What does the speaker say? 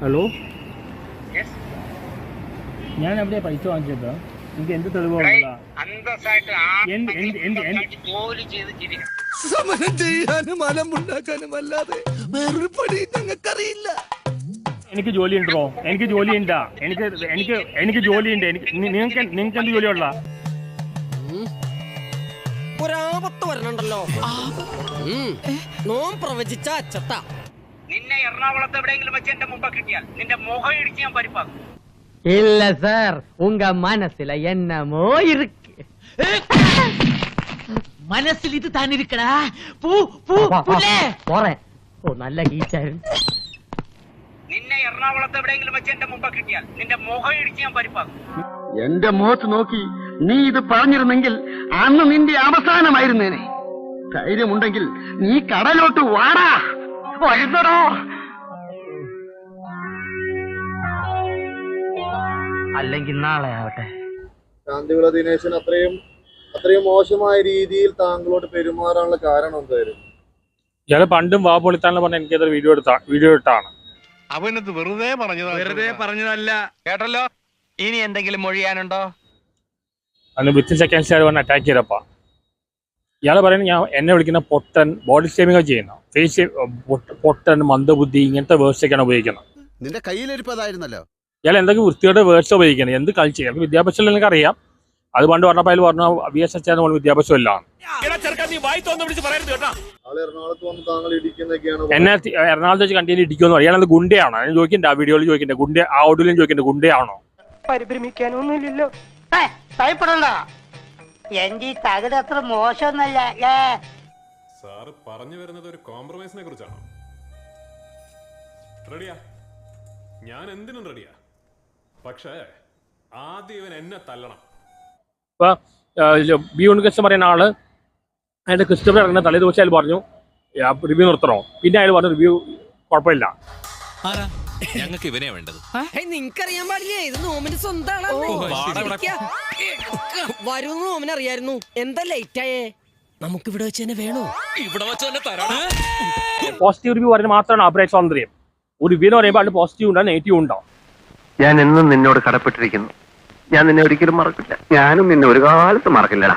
Hello ഞാൻ എവിടെയാ പൈസ വാങ്ങിച്ചത്. എനിക്ക് എന്ത് തെളിവുള്ള അന്തസ്സായിട്ട് എന്ത് എന്ത് എന്ത് എന്ത് ആയിട്ട് ജോലി ചെയ്ത് ജീവിക്കണം. സമരം ചെയ്യാനും മലമുണ്ടാക്കാനും അല്ലാതെ വേറൊരു പണി ഞങ്ങൾക്കറിയില്ല. എനിക്ക് ജോലി ഉണ്ടോ എനിക്ക് ജോലി ഉണ്ടാ എനിക്ക് എനിക്ക് എനിക്ക് ജോലി ഉണ്ട് നിങ്ങൾക്ക് നിങ്ങൾക്ക് എന്ത് ജോലിയുള്ള? ഒരാപത്ത് വരണുണ്ടല്ലോ. നോം പ്രവചിച്ച അച്ചട്ട. നിന്നെ എറണാകുളത്ത് എവിടെയെങ്കിലും വെച്ച് എന്റെ മുമ്പ് കിട്ടിയാൽ നിന്റെ മുഖം ഇടിച്ച് ഞാൻ പരിപ്പാക്കും இல்ல சார் உங்க மனசுல என்னமோ இருக்கு மனசில் இது தான் இருக்கடா பூ பூ போறேன் ഓ നല്ല ഹീറ്റായിരുന്നു നിന്നെ എറണാകുളത്ത് എവിടെയെങ്കിലും വെച്ച് എന്റെ മുമ്പ് കിട്ടിയാൽ നിന്റെ മുഖം ഇടിച്ച് ഞാൻ പരിപ്പാക്കും എന്റെ മുഖത്ത് നോക്കി നീ ഇത് പറഞ്ഞിരുന്നെങ്കിൽ അന്ന് നിന്റെ അവസാനമായിരുന്നേനെ ധൈര്യമുണ്ടെങ്കിൽ നീ കടലോട്ട് വാടാ വരുന്നടോ. അല്ലെങ്കിൽ നാളെ ആവട്ടെ. ശാന്തിവിള ദിനേശൻ അത്രയും അത്രയും മോശമായ രീതിയിൽ താങ്കളോട് പെരുമാറാനുള്ള കാരണം എന്തായിരുന്നു? ഞാൻ പണ്ടും വാ പൊളിത്താണെന്ന് പറഞ്ഞ എനിക്കത് വീഡിയോ എടുത്താ വീഡിയോ ഇട്ടാണ്. അവനത് വെറുതെ പറഞ്ഞതാ വെറുതെ പറഞ്ഞതല്ല. കേട്ടല്ലോ? ഇനി എന്തെങ്കിലും മൊഴിയാനുണ്ടോ? അന്ന് വിത്തിൻ സെക്കൻഡ്സ് അറ്റാക്ക് ചെയ്തപ്പാ. ഇയാൾ പറയുന്നത് ഞാൻ എന്നെ വിളിക്കുന്ന പൊട്ടൻ ബോഡി ഷേമിംഗ് ചെയ്യുന്നു? ഫേസ് പൊട്ടൻ മന്ദബുദ്ധി ഇങ്ങനത്തെ വേർഡ്സൊക്കെയാണ് ഉപയോഗിക്കുന്നത്. നിന്റെ കയ്യിലിരിപ്പതായിരുന്നല്ലോ ഇയാൾ എന്തൊക്കെ വൃത്തിയുടെ വേർഡ്സ് ഉപയോഗിക്കുന്നത്? എന്ത് കളിച്ചു ഇയാൾക്ക് വിദ്യാഭ്യാസം എനിക്ക് അറിയാം അത് പണ്ട് പറഞ്ഞപ്പോൾ അതിൽ പറഞ്ഞു വി. എസ്. എച്ച്. നമ്മൾ വിദ്യാഭ്യാസം ഇല്ല ആൾ എറണാകുളത്ത് വന്ന് താങ്കൾ ഇടിക്കുന്നൊക്കെയാണ് എന്നെ എറണാകുളത്ത് വെച്ച് കണ്ടിയിൽ ഇടിക്കുമെന്ന് പറയും. അത് ഗുണ്ടയാണോ? ഞാൻ ചോദിക്കണ്ട ആ വീഡിയോയിൽ ചോദിക്കണ്ടേ ഗുണ്ട ആ ഓഡിയോയിലും ചോദിക്കണ്ടേ ഗുണ്ടയാണോ? പരിഭ്രമിക്കാനൊന്നുമില്ലല്ലോ. ഭയപ്പെടണ്ട. എന്റെ ഈ തകിട് അത്ര മോശമൊന്നല്ല സാറ് പറഞ്ഞു വരുന്നത് ഒരു കോംപ്രമൈസിനെ കുറിച്ചാണോ? റെഡിയാ ഞാൻ എന്തിനും റെഡിയാ പക്ഷേ ആദ്യം ഇവൻ എന്നെ തല്ലണം. ഇപ്പൊ ബി ഉണ്ണികൃഷ്ണൻ പറയുന്ന ആൾ അതിന്റെ ക്രിസ്റ്റഫർ ഇറങ്ങുന്ന തലേ ദിവസം അയാൾ പറഞ്ഞു റിവ്യൂ നിർത്തണോ? പിന്നെ അയാൾ പറഞ്ഞു റിവ്യൂ കുഴപ്പമില്ല. ഞങ്ങൾക്ക് ഇവനെ വേണ്ടത്. നിനക്കറിയാൻ പാടില്ലേ? ഇത് നോമിന് സ്വന്തമാണ് വരും നോമിന് അറിയായിരുന്നു എന്താ ലേറ്റ് ആയേ? നമുക്ക് ഇവിടെ വെച്ച് തന്നെ വേണോ? ഇവിടെ വെച്ച് തന്നെ തരണം. പോസിറ്റീവ് റിവ്യൂ പറയുന്നത് മാത്രമാണ് അഭിപ്രായ സ്വാതന്ത്ര്യം. ഒരു റിവ്യൂ എന്ന് പറയുമ്പോൾ അതിൽ പോസിറ്റീവ് ഉണ്ടാവും നെഗറ്റീവ് ഉണ്ടാവും. ഞാൻ എന്നും നിന്നോട് കടപ്പെട്ടിരിക്കുന്നു. ഞാൻ നിന്നെ ഒരിക്കലും മറക്കില്ല. ഞാനും നിന്നെ ഒരു കാലത്ത് മറക്കില്ലടാ.